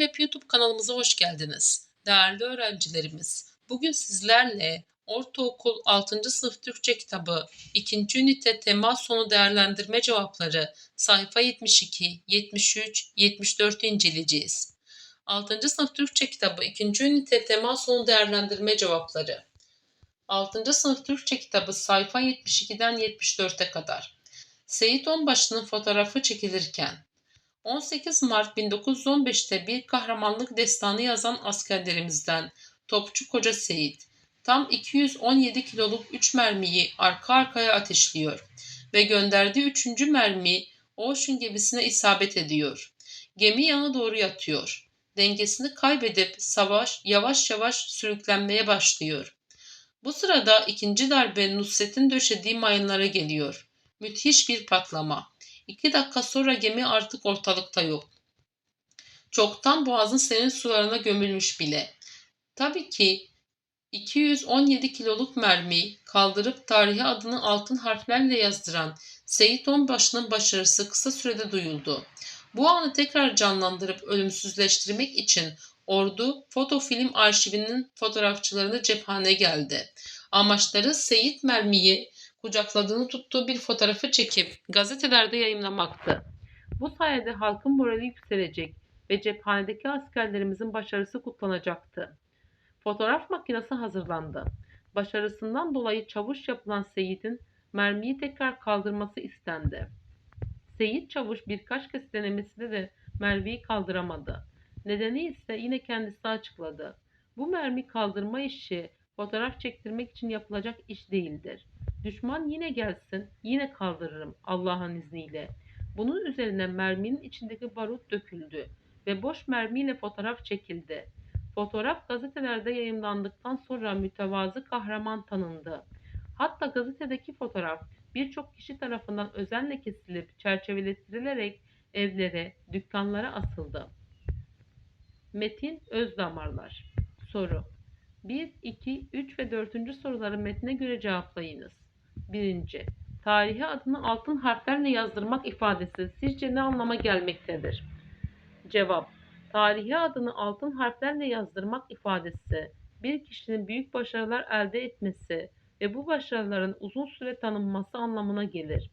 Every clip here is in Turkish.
Web YouTube kanalımıza hoş geldiniz. Değerli öğrencilerimiz, bugün sizlerle Ortaokul 6. sınıf Türkçe kitabı 2. ünite temas sonu değerlendirme cevapları sayfa 72, 73, 74'ü inceleyeceğiz. 6. sınıf Türkçe kitabı 2. ünite temas sonu değerlendirme cevapları 6. sınıf Türkçe kitabı sayfa 72'den 74'e kadar. Seyit Onbaşı'nın fotoğrafı çekilirken 18 Mart 1915'te bir kahramanlık destanı yazan askerlerimizden Topçu Koca Seyit tam 217 kiloluk 3 mermiyi arka arkaya ateşliyor ve gönderdiği 3. mermi Ocean gemisine isabet ediyor. Gemi yana doğru yatıyor. Dengesini kaybedip savaş yavaş yavaş sürüklenmeye başlıyor. Bu sırada ikinci darbe Nusret'in döşediği mayınlara geliyor. Müthiş bir patlama. İki dakika sonra gemi artık ortalıkta yok. Çoktan boğazın serin sularına gömülmüş bile. Tabii ki 217 kiloluk mermiyi kaldırıp tarihe adını altın harflerle yazdıran Seyit Onbaşı'nın başarısı kısa sürede duyuldu. Bu anı tekrar canlandırıp ölümsüzleştirmek için ordu fotofilm arşivinin fotoğrafçılarını cephane geldi. Amaçları Seyit mermiyi kucakladığını tuttuğu bir fotoğrafı çekip gazetelerde yayınlamaktı. Bu sayede halkın morali yükselecek ve cephanedeki askerlerimizin başarısı kutlanacaktı. Fotoğraf makinesi hazırlandı. Başarısından dolayı çavuş yapılan Seyit'in mermiyi tekrar kaldırması istendi. Seyit çavuş birkaç kez denemesinde de mermiyi kaldıramadı. Nedeni ise yine kendisi açıkladı. Bu mermi kaldırma işi fotoğraf çektirmek için yapılacak iş değildir. Düşman yine gelsin, yine kaldırırım Allah'ın izniyle. Bunun üzerine merminin içindeki barut döküldü ve boş mermiyle fotoğraf çekildi. Fotoğraf gazetelerde yayımlandıktan sonra mütevazı kahraman tanındı. Hatta gazetedeki fotoğraf birçok kişi tarafından özenle kesilip çerçeveletirilerek evlere, dükkanlara asıldı. Metin Özdamarlar Soru 1, 2, 3 ve 4. soruları metne göre cevaplayınız. 1. Tarihe adını altın harflerle yazdırmak ifadesi sizce ne anlama gelmektedir? Cevap Tarihe adını altın harflerle yazdırmak ifadesi bir kişinin büyük başarılar elde etmesi ve bu başarıların uzun süre tanınması anlamına gelir.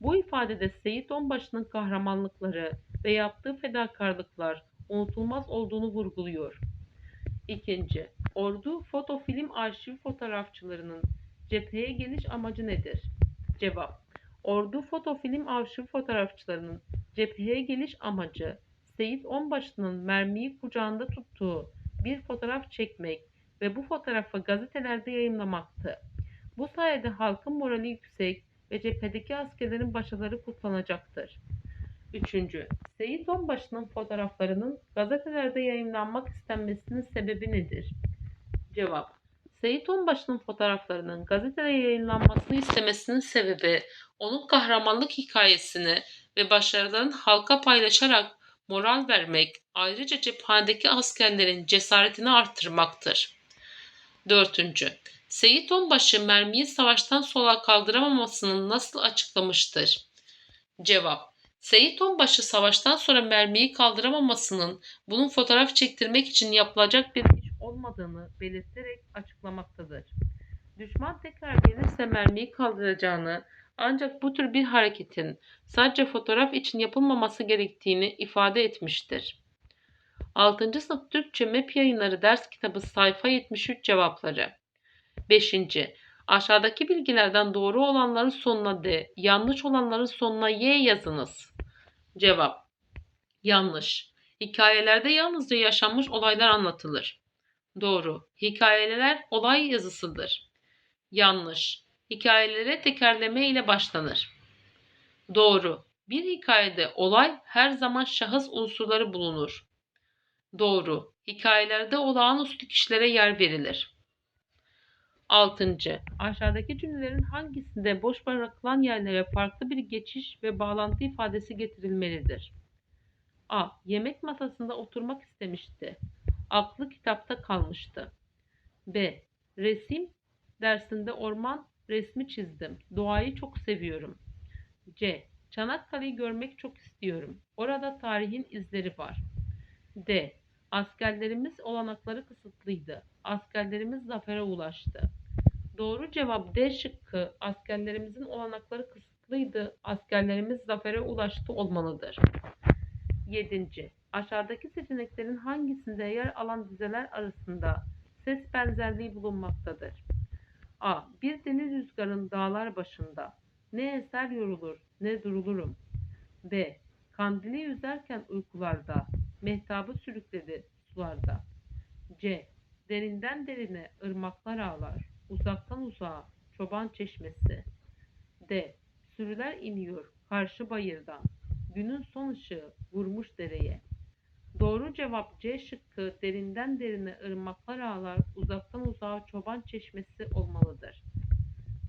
Bu ifadede Seyit Onbaşı'nın kahramanlıkları ve yaptığı fedakarlıklar unutulmaz olduğunu vurguluyor. İkinci, Ordu fotofilm arşiv fotoğrafçılarının cepheye geliş amacı nedir? Cevap, Ordu fotofilm arşiv fotoğrafçılarının cepheye geliş amacı Seyit Onbaşı'nın mermiyi kucağında tuttuğu bir fotoğraf çekmek ve bu fotoğrafı gazetelerde yayınlamaktı. Bu sayede halkın morali yüksek ve cephedeki askerlerin başarıları kutlanacaktır. Üçüncü, Seyit Onbaşı'nın fotoğraflarının gazetelerde yayınlanmak istenmesinin sebebi nedir? Cevap, Seyit Onbaşı'nın fotoğraflarının gazetede yayınlanmasını istemesinin sebebi onun kahramanlık hikayesini ve başarılarını halka paylaşarak moral vermek, ayrıca cephanedeki askerlerin cesaretini artırmaktır. Dördüncü, Seyit Onbaşı mermiyi savaştan sola kaldıramamasını nasıl açıklamıştır? Cevap, Seyit Onbaşı savaştan sonra mermiyi kaldıramamasının bunun fotoğraf çektirmek için yapılacak bir olmadığını belirterek açıklamaktadır. Düşman tekrar gelirse mermiyi kaldıracağını ancak bu tür bir hareketin sadece fotoğraf için yapılmaması gerektiğini ifade etmiştir. 6. sınıf Türkçe MEP yayınları ders kitabı sayfa 73 cevapları. 5. Aşağıdaki bilgilerden doğru olanların sonuna D, yanlış olanların sonuna Y yazınız. Cevap Yanlış. Hikayelerde yalnızca yaşanmış olaylar anlatılır. Doğru. Hikayeler olay yazısıdır. Yanlış. Hikayelere tekerleme ile başlanır. Doğru. Bir hikayede olay her zaman şahıs unsurları bulunur. Doğru. Hikayelerde olağanüstü kişilere yer verilir. 6. Aşağıdaki cümlelerin hangisinde boş bırakılan yerlere farklı bir geçiş ve bağlantı ifadesi getirilmelidir? A. Yemek masasında oturmak istemişti. Aklı kitapta kalmıştı. B. Resim dersinde orman resmi çizdim. Doğayı çok seviyorum. C. Çanakkale'yi görmek çok istiyorum. Orada tarihin izleri var. D. Askerlerimiz olanakları kısıtlıydı. Askerlerimiz zafere ulaştı. Doğru cevap D şıkkı. Askerlerimizin olanakları kısıtlıydı. Askerlerimiz zafere ulaştı olmalıdır. 7. Aşağıdaki seçeneklerin hangisinde yer alan dizeler arasında ses benzerliği bulunmaktadır? A. Bir deniz rüzgarın dağlar başında. Ne eser yorulur, ne durulurum. B. Kandili yüzerken uykularda, mehtabı sürükledi sularda. C. Derinden derine ırmaklar ağlar, uzaktan uzağa çoban çeşmesi. D. Sürüler iniyor karşı bayırdan, günün son ışığı vurmuş dereye. Doğru cevap C şıkkı derinden derine ırmaklar ağlar, uzaktan uzağa çoban çeşmesi olmalıdır.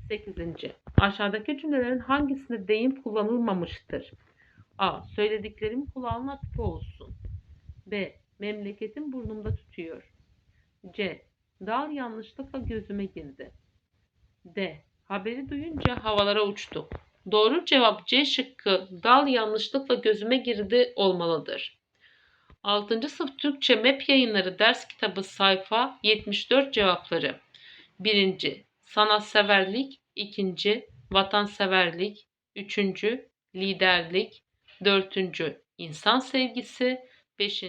8. Aşağıdaki cümlelerin hangisinde deyim kullanılmamıştır? A. Söylediklerim kulağın atıfı olsun. B. Memleketim burnumda tutuyor. C. Dal yanlışlıkla gözüme girdi. D. Haberi duyunca havalara uçtuk. Doğru cevap C şıkkı dal yanlışlıkla gözüme girdi olmalıdır. 6. sınıf Türkçe MEP yayınları ders kitabı sayfa 74 cevapları. 1. Sanatseverlik 2. Vatanseverlik 3. Liderlik 4. İnsan sevgisi 5.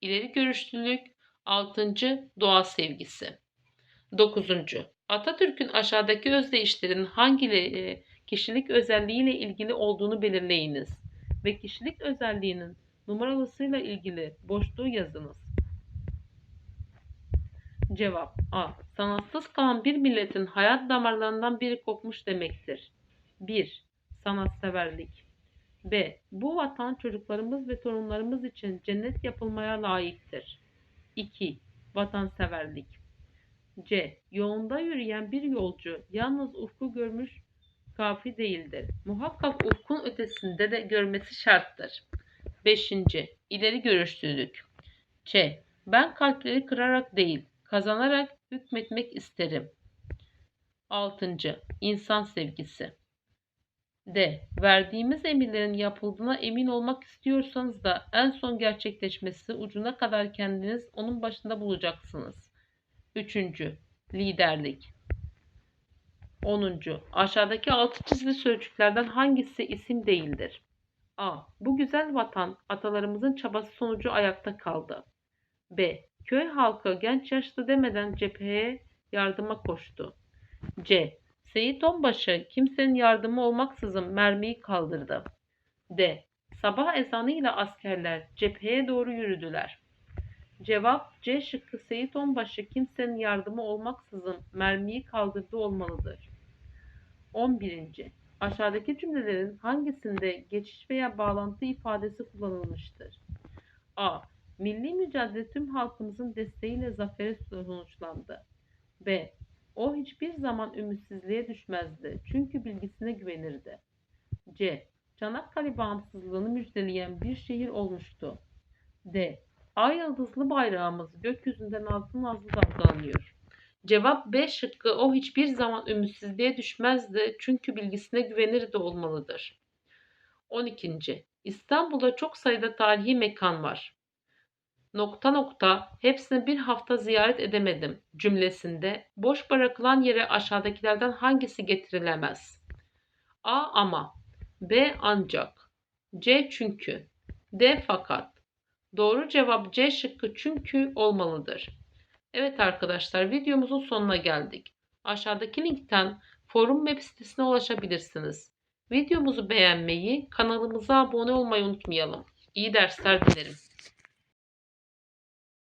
İleri görüşlülük 6. Doğa sevgisi 9. Atatürk'ün aşağıdaki özdeyişlerin hangileri kişilik özelliğiyle ilgili olduğunu belirleyiniz ve kişilik özelliğinin numaralısıyla ilgili boşluğu yazınız. Cevap A. Sanatsız kalan bir milletin hayat damarlarından biri kopmuş demektir. 1. Sanatseverlik B. Bu vatan çocuklarımız ve torunlarımız için cennet yapılmaya layıktır. 2. Vatanseverlik C. Yolunda yürüyen bir yolcu yalnız ufku görmüş kafi değildir. Muhakkak ufkun ötesinde de görmesi şarttır. 5. İleri görüşlülük C. Ben kalpleri kırarak değil, kazanarak hükmetmek isterim. 6. İnsan sevgisi D. Verdiğimiz emirlerin yapıldığına emin olmak istiyorsanız da en son gerçekleşmesi ucuna kadar kendiniz onun başında bulacaksınız. 3. Liderlik 10. Aşağıdaki altı çizili sözcüklerden hangisi isim değildir? A. Bu güzel vatan atalarımızın çabası sonucu ayakta kaldı. B. Köy halkı genç yaşlı demeden cepheye yardıma koştu. C. Seyit Onbaşı kimsenin yardımı olmaksızın mermiyi kaldırdı. D. Sabah ezanıyla askerler cepheye doğru yürüdüler. Cevap C şıkkı Seyit Onbaşı kimsenin yardımı olmaksızın mermiyi kaldırdı olmalıdır. 11. Aşağıdaki cümlelerin hangisinde geçiş veya bağlantı ifadesi kullanılmıştır? A. Milli mücadele tüm halkımızın desteğiyle zafere sonuçlandı. B. O hiçbir zaman ümitsizliğe düşmezdi çünkü bilgisine güvenirdi. C. Çanakkale bağımsızlığını müjdeleyen bir şehir olmuştu. D. Ay yıldızlı bayrağımız gökyüzünden nazlı nazlı dalgalanıyor. Cevap B şıkkı o hiçbir zaman ümitsizliğe düşmezdi çünkü bilgisine güvenirdi olmalıdır. 12. İstanbul'da çok sayıda tarihi mekan var. Nokta nokta hepsini bir hafta ziyaret edemedim cümlesinde boş bırakılan yere aşağıdakilerden hangisi getirilemez? A ama B ancak C çünkü D fakat Doğru cevap C şıkkı çünkü olmalıdır. Evet arkadaşlar videomuzun sonuna geldik. Aşağıdaki linkten forum web sitesine ulaşabilirsiniz. Videomuzu beğenmeyi, kanalımıza abone olmayı unutmayalım. İyi dersler dilerim.